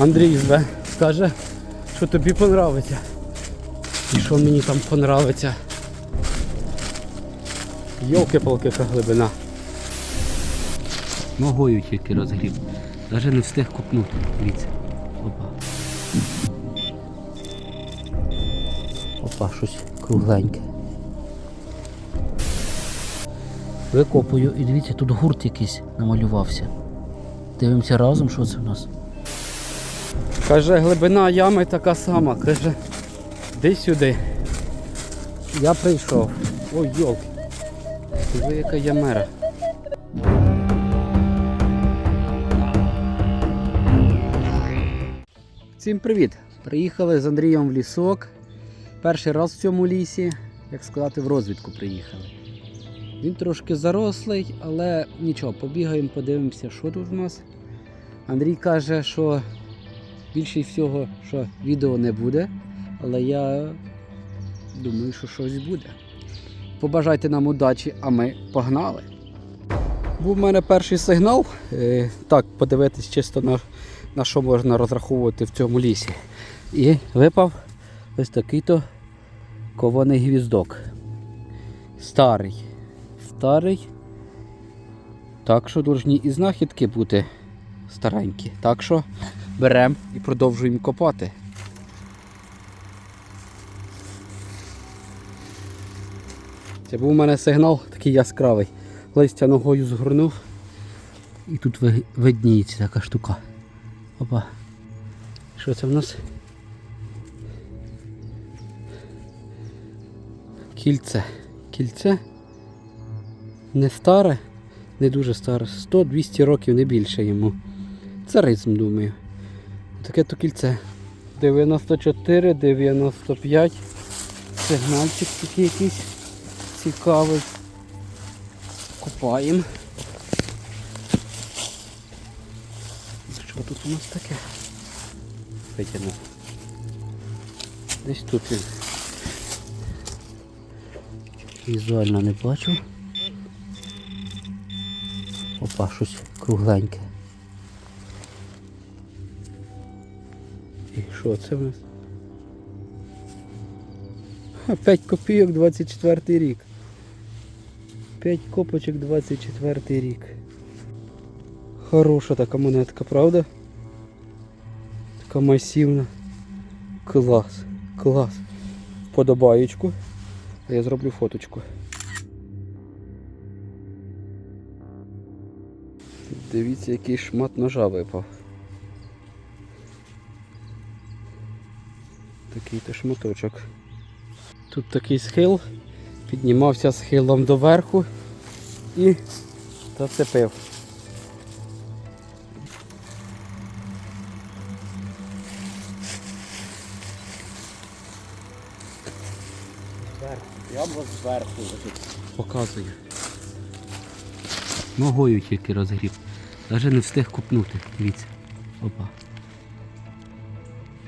Андрій зве, каже, що тобі понравиться. І що мені там понравиться. Йолки-палки, яка глибина. Ногою тільки розгріб. Навіть не встиг купнути. Дивіться. Опа. Опа, щось кругленьке. Викопую і дивіться, тут гурт якийсь намалювався. Дивимося разом, що це в нас. Каже, глибина ями така сама. Каже, де сюди. Я прийшов. Ой, йолки. Диви, яка ямера. Всім привіт! Приїхали з Андрієм в лісок. Перший раз в цьому лісі, як сказати, в розвідку приїхали. Він трошки зарослий, але нічого, побігаємо, подивимося, що тут у нас. Андрій каже, що більше всього, що відео не буде, але я думаю, що щось буде. Побажайте нам удачі, а ми погнали. Був у мене перший сигнал. Е, так, подивитись чисто на, на що можна розраховувати в цьому лісі. І випав ось такий-то кований гвіздок. Старий. Старий. Так що повинні і знахідки бути старенькі. Так що беремо і продовжуємо копати. Це був у мене сигнал такий яскравий. Листя ногою згорнув. І тут видніється така штука. Опа. Що це в нас? Кільце. Кільце. Не старе, не дуже старе. 100-200 років, не більше йому. Царизм, думаю. Таке то кільце. 94, 95. Сигнальчик такий якийсь цікавий. Купаємо. Що тут у нас таке? Витягнув. Десь тут він. Візуально не бачу. Опа, щось кругленьке. І що це в нас? 5 копійок 24 рік. 5 копочок 24 рік. Хороша така монетка, правда? Така масивна. Клас, клас. Подобаєчку. Я зроблю фоточку. Дивіться, який шмат ножа випав. Такий то шматочок. Тут такий схил, піднімався схилом доверху і зацепив. Прямо зверху лежить. Показую. Ногою тільки розгріб. Навіть не встиг купнути. Дивіться. Опа.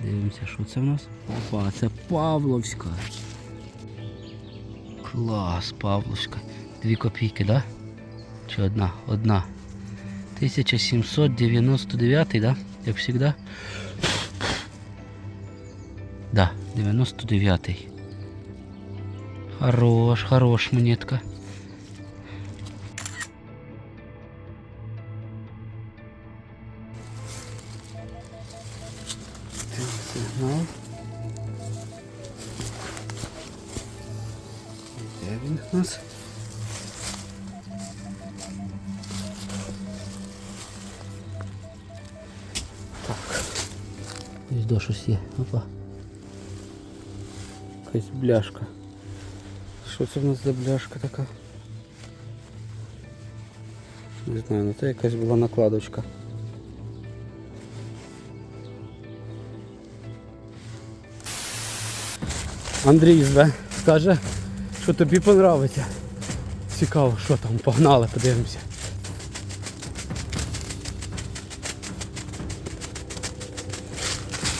Дивимося, що це в нас. Опа, це Павловська. Клас, Павловська. Дві копійки, да? Чи одна? Одна. 1799, да? Як завжди? Да, 99. Хорош, хорош монетка. Сигнал. Де він у нас? Так. До щось є. Опа. Якась бляшка. Що це в нас за бляшка така? Не знаю, ну це якась була накладочка. Андрій зве, каже, що тобі понравиться. Цікаво, що там, погнали, подивимося.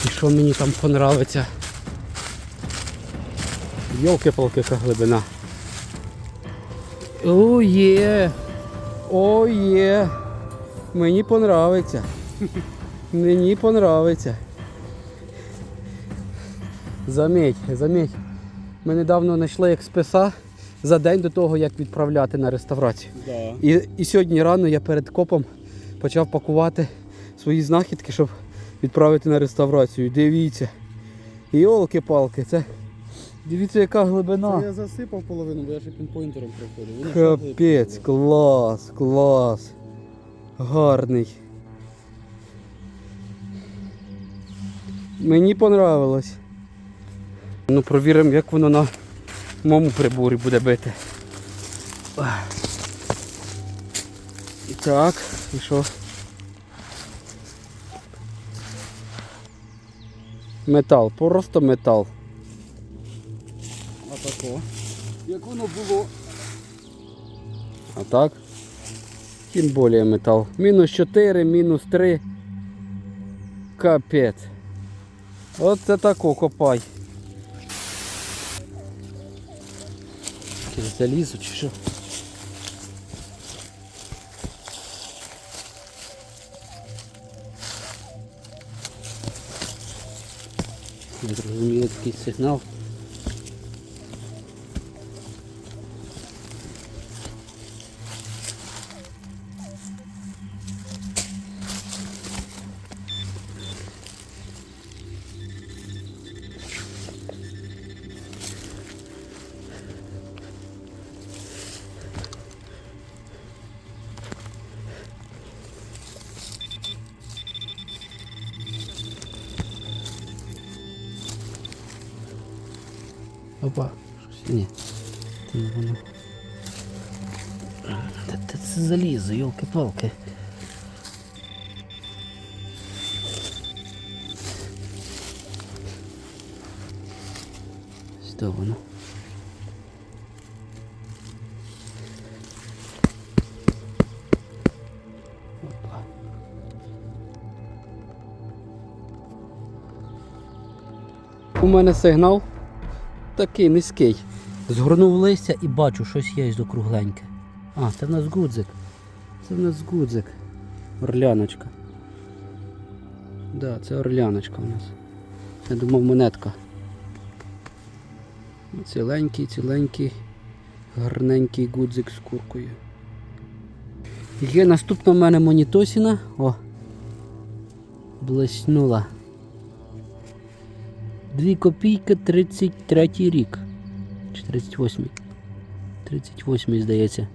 І що мені там понравиться. Йолки-палки, яка глибина. О, є. О, є. Мені понравиться. Мені понравиться. Заміть, заміть. Ми недавно знайшли експреса за день до того, як відправляти на реставрацію. Да. І, і сьогодні рано я перед копом почав пакувати свої знахідки, щоб відправити на реставрацію. Дивіться. Йолки-палки, це. Дивіться, яка глибина. Це я засипав половину, бо я ще пінпойнтером приходив. Капець, клас, клас. Гарний. Мені понравилось. Ну, провіримо, як воно на моєму приборі буде бити. І так, і що? Метал, просто метал. А тако. Як воно було. А так? Тим більше метал. Мінус 4, мінус 3. Капець. Оце тако копай. Якесь Залізу чи що? Такий сигнал. Опа, щось ні. Та це залізо, йолки-палки. Що воно? У мене сигнал такий низький. Згорнув листя і бачу, щось є до кругленьке. А, це в нас гудзик. Це в нас гудзик. Орляночка. Да, це орляночка у нас. Я думав монетка. Ціленький, ціленький, гарненький гудзик з куркою. Є наступна в мене монітосіна. О! Блеснула. 2 копійки 33 рік. Чи 38. 38, здається.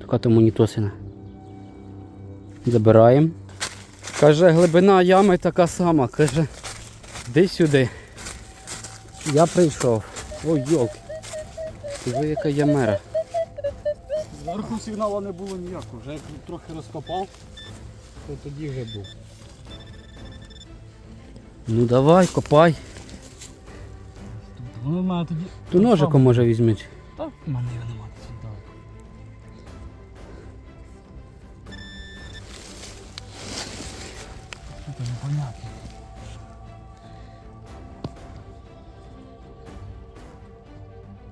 Така то монітосина. Забираємо. Каже, глибина ями така сама. Каже, де сюди. Я прийшов. Ой, йолки. Диви, яка ямера. Зверху сигналу не було ніякого. Вже як трохи розкопав, то тоді вже був. Ну давай, копай. Воно в мене тоді. Ту ножиком може візьміть. Так, в мене його немає сюди. Це непонятно.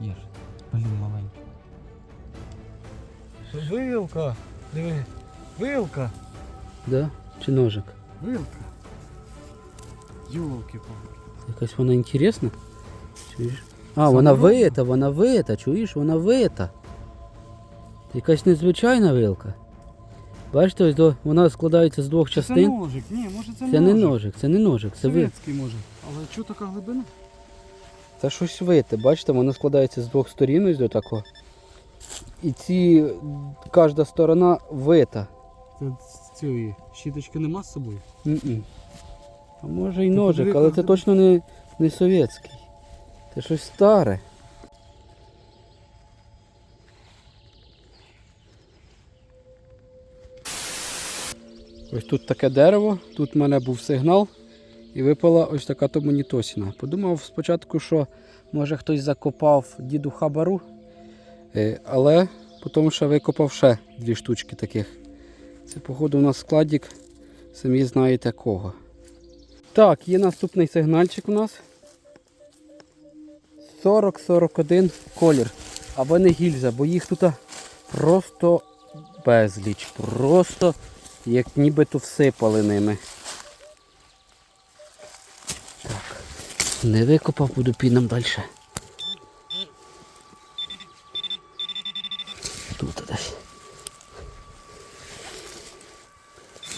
Є ж. Блін, маленький. Вилка! Диви. Вилка! Да? Чи ножик? Вилка. Йолки палки Якась вона інтересна. Чуєш? А, вона вита, вона вита, чуєш, вона вита. Якась незвичайна вилка. Бачите, ось до- вона складається з двох Це частин. ножик, ні, може це, Це не ножик. це не ножик, це ви. Совєтський може. Але чого така глибина? Це щось вите. Бачите, воно складається з двох сторін ось до такого. І ці кожна сторона вита. Це з цієї щіточки нема з собою? М-м. А може і ножик, але це точно не, не совєтський. Це щось старе. Ось тут таке дерево, тут в мене був сигнал і випала ось така то монітосіна. Подумав спочатку, що може хтось закопав діду хабару, е, але потім ще викопав ще дві штучки таких. Це, походу, у нас складик, самі знаєте кого. Так, є наступний сигнальчик у нас. 40-41 колір. Або не гільза, бо їх тут просто безліч. Просто як нібито всипали ними. Так. Не викопав, буду піном далі. Тут десь.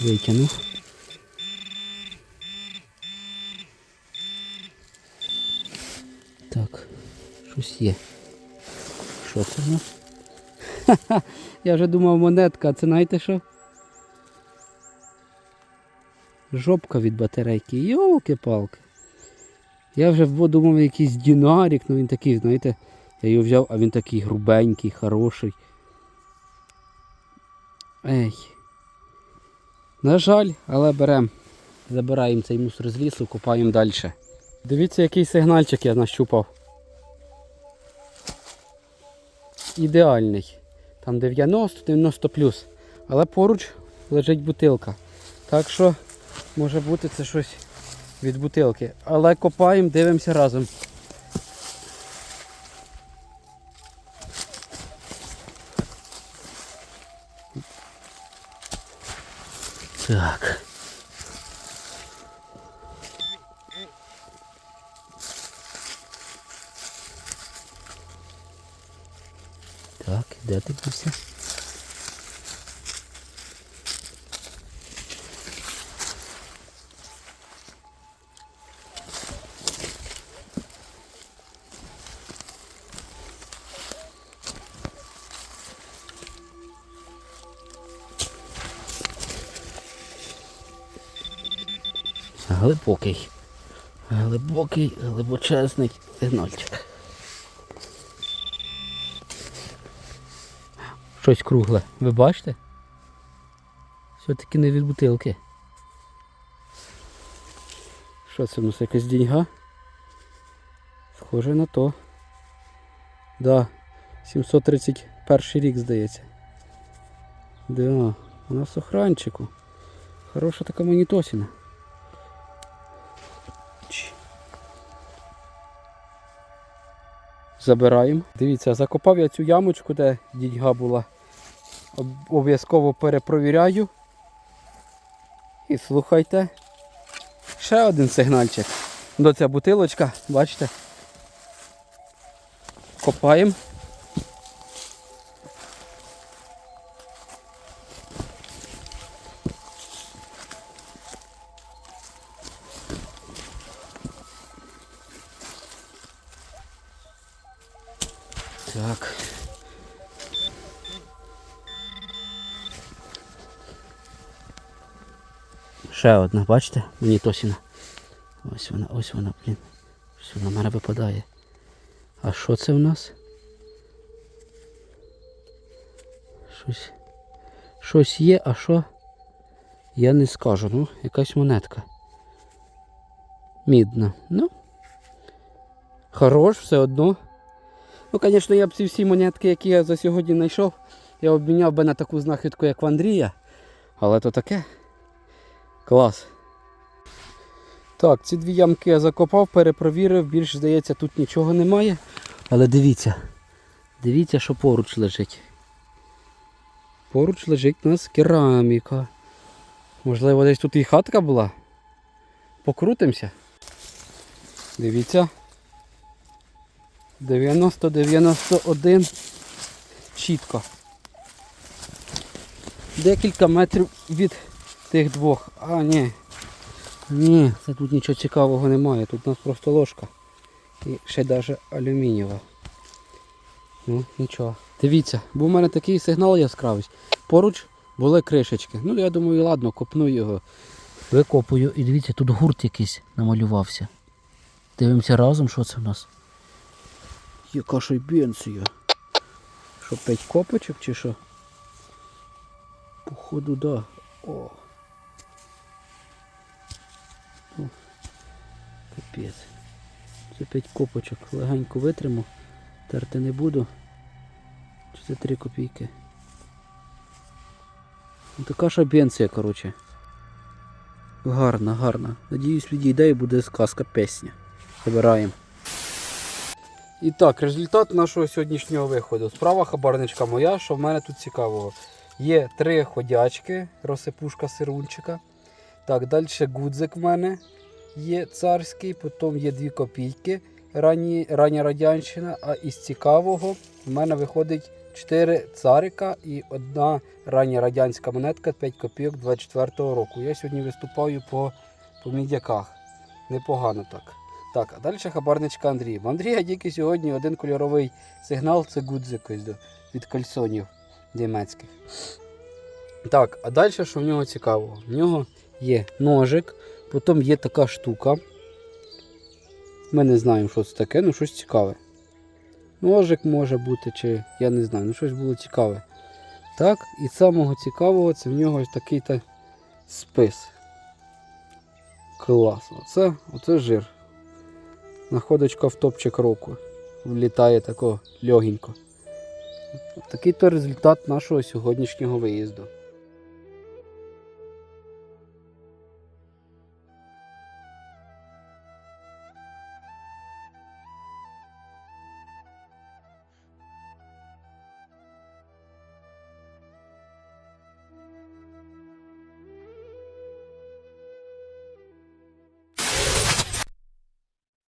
Витягнув. Так, є. Що це в нас? Ха-ха, я вже думав монетка, а це знаєте що? Жопка від батарейки. Йолки-палки. Я вже думав якийсь дінарік, ну він такий, знаєте, я його взяв, а він такий грубенький, хороший. Ей. На жаль, але беремо. Забираємо цей мусор з лісу, копаємо далі. Дивіться, який сигнальчик я нащупав. Ідеальний. Там 90-90 плюс. Але поруч лежить бутилка. Так що може бути це щось від бутилки. Але копаємо, дивимося разом. Так. Де ти дівся? Глибокий. Глибокий, глибочезний сигнальчик. Щось кругле. Ви бачите? Все-таки не від бутилки. Що це у нас якась деньга? Схоже на то. Да, 731 рік, здається. Да, у нас охранчику. Хороша така монітосіна. Забираємо. Дивіться, закопав я цю ямочку, де дідьга була. Обов'язково перепровіряю. І слухайте. Ще один сигнальчик. До ця бутилочка, бачите? Копаємо. Так. Ще одна, бачите? Мені тосіна. Ось вона, ось вона, блін. Ось вона в мене випадає. А що це в нас? Щось. Щось є, а що? Я не скажу. Ну, якась монетка. Мідна. Ну. Хорош, все одно. Ну, звісно, я б ці всі монетки, які я за сьогодні знайшов, я обміняв би на таку знахідку, як в Андрія. Але то таке. Клас. Так, ці дві ямки я закопав, перепровірив, більш здається, тут нічого немає. Але дивіться, дивіться, що поруч лежить. Поруч лежить у нас кераміка. Можливо, десь тут і хатка була. Покрутимося. Дивіться. 90-91 чітко. Декілька метрів від тих двох. А, ні. Ні, це тут нічого цікавого немає. Тут у нас просто ложка. І ще навіть алюмінієва. Ну, нічого. Дивіться, був у мене такий сигнал яскравий. Поруч були кришечки. Ну, я думаю, ладно, копну його. Викопую і дивіться, тут гурт якийсь намалювався. Дивимося разом, що це в нас. Яка шайбенція. Що, п'ять копочок чи що? Походу, да. О. О. Капець. Це п'ять копочок. Легенько витриму. Терти не буду. Чи це 3 копійки? Ну, така шабенція, коротше. Гарна, гарна. Надіюсь, відійде і буде сказка пісня. Забираємо. І так, результат нашого сьогоднішнього виходу. Справа хабарничка моя, що в мене тут цікавого. Є три ходячки, розсипушка сирунчика. Так, далі гудзик в мене є царський, потім є дві копійки, ранні, рання радянщина, а із цікавого в мене виходить 4 царика і одна рання радянська монетка 5 копійок 24-го року. Я сьогодні виступаю по, по мідяках. Непогано так. Так, а далі хабарничка Андрій. В Андрія тільки сьогодні один кольоровий сигнал це гудзик ось до- від кальсонів німецьких. Так, а далі що в нього цікавого? В нього є ножик, потім є така штука. Ми не знаємо, що це таке, ну щось цікаве. Ножик може бути, чи я не знаю, ну щось було цікаве. Так, і самого цікавого це в нього такий та спис. Клас. Оце, оце жир. Находочка в топчик року. Влітає тако легенько. Такий то результат нашого сьогоднішнього виїзду.